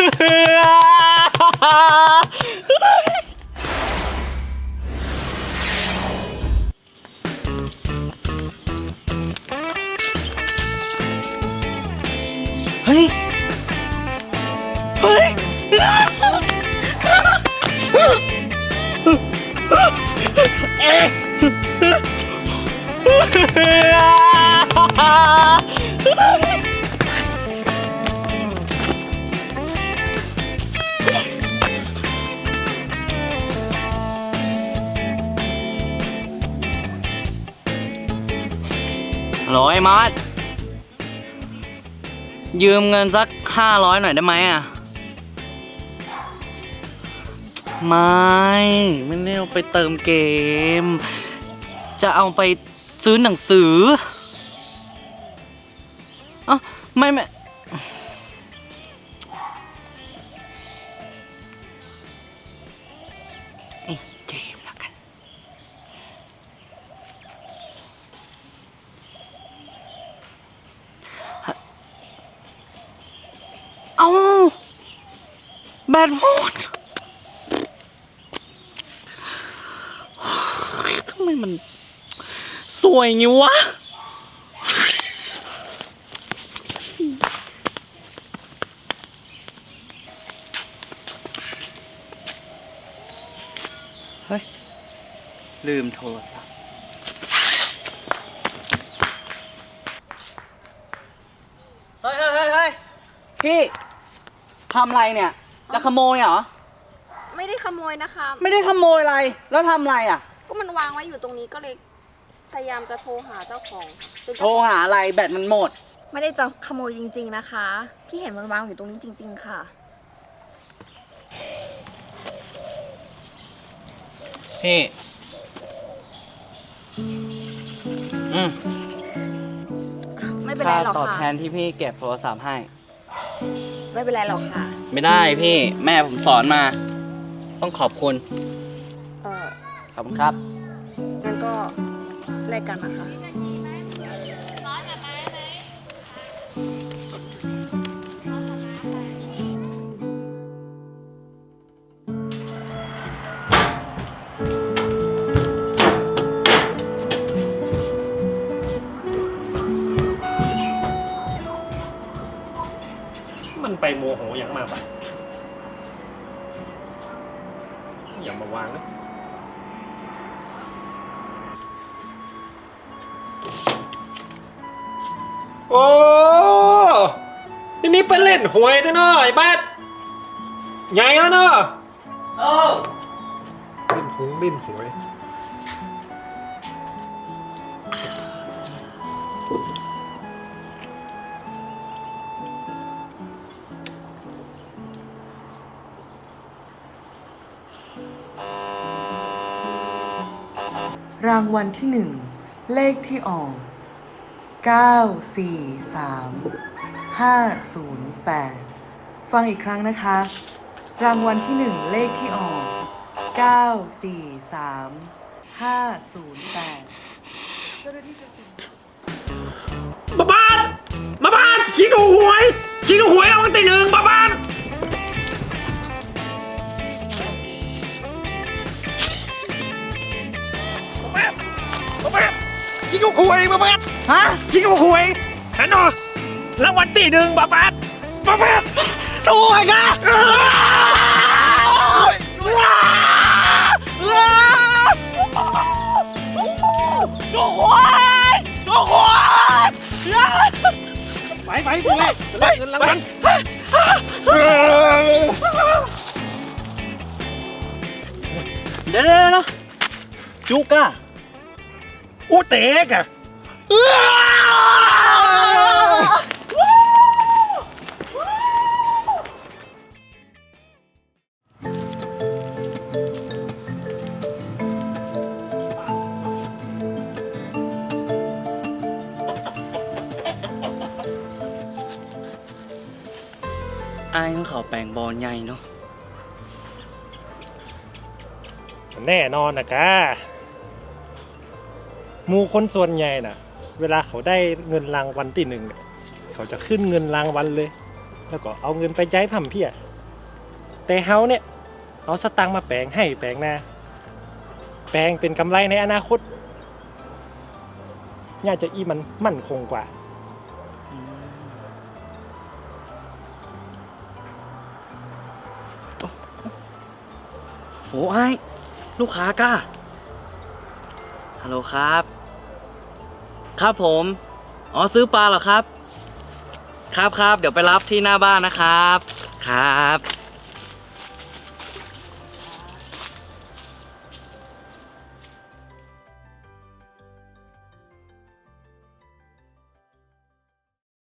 เฮ้ย เฮ้ยฮัล โหลไอ้มอสยืมเงินสักห้าร้อยหน่อยได้ไหมอะ ไม่ ไม่ได้เอาไปเติมเกม จะเอาไปซื้อหนังสืออะไม่ไม่ไอ้เกมละกัน เอา แบตหมดทำไมมัน สวยงี้วะ เฮ้ย ลืมโทรศัพท์ เฮ้ยเฮ้ยเฮ้ยเฮ้ยพี่ทำอะไรเนี่ย จะขโมยเหรอ ไม่ได้ขโมยนะคะ ไม่ได้ขโมยอะไร แล้วทำอะไรอะ ก็มันวางไว้อยู่ตรงนี้ก็เลยพยายามจะโทรหาเจ้าของเป็นโทรหาอะไรแบตมันหมด ไม่ได้จะขโมยจริง ๆนะคะ พี่เห็นมันวางอยู่ตรงนี้จริง ๆ ค่ะ พี่ อืมไม่เป็นไรค่าหรอกตอบค่ะแทนที่พี่เก็บโทรศัพท์ให้ ไม่เป็นไรหรอกค่ะ ไม่ได้พี่แม่ผมสอนมา ต้องขอบคุณ เออขอบคุณครับ งั้นก็แลกกันนะคะ มันไปโมโหอย่างมากปะอย่ามาวางนะโอ้นี่นี่ไปเล่นหวยด้วยเนาะไอ้บ้านใหญ่แล้วเนาะเออเล่นหงเล่นหวย รางวัลที่หนึ่งเลขที่ออก9 4 3 5 0 8ฟังอีกครั้งนะคะ รางวัลที่หนึ่งเลขที่ออก9 4 3 5 0 8เจ้าหน้าที่จะสุ่มาบ้านมาบ้านชี้ดูหวยชี้ดูหวยเอาวันที่หนึ่งมาบ้าน บ้านฮะชี้ดูหวยฮันโนรางวัลที่หนึ่งมาบ้านมาบ้านถูกไอ้กะถูกหวยถูกหวยไปไปกูเลยจะได้เงินรางวัลเดี๋ยวเดี๋ยวเดี๋ยวจุกอะอู้เตกอะ ไอ้ต้องเขาแปลงบอลใหญ่เนาะแน่นอนนะกาหมูคนส่วนใหญ่น่ะ เวลาเขาได้เงินรางวัลที่หนึ่งเนี่ยเขาจะขึ้นเงินรางวัลเลย แล้วก็เอาเงินไปใช้ทำเพี้ยแต่เฮาเนี่ยเอาสตังค์มาแปลงให้แปลงนาแปลงเป็นกำไรในอนาคตน่าจะอีมันมั่นคงกว่าโอ้ไอ้ลูกค้าก้าฮัลโหลครับ ครับผม อ๋อซื้อปลาเหรอครับ ครับครับเดี๋ยวไปรับที่หน้าบ้านนะครับ ครับ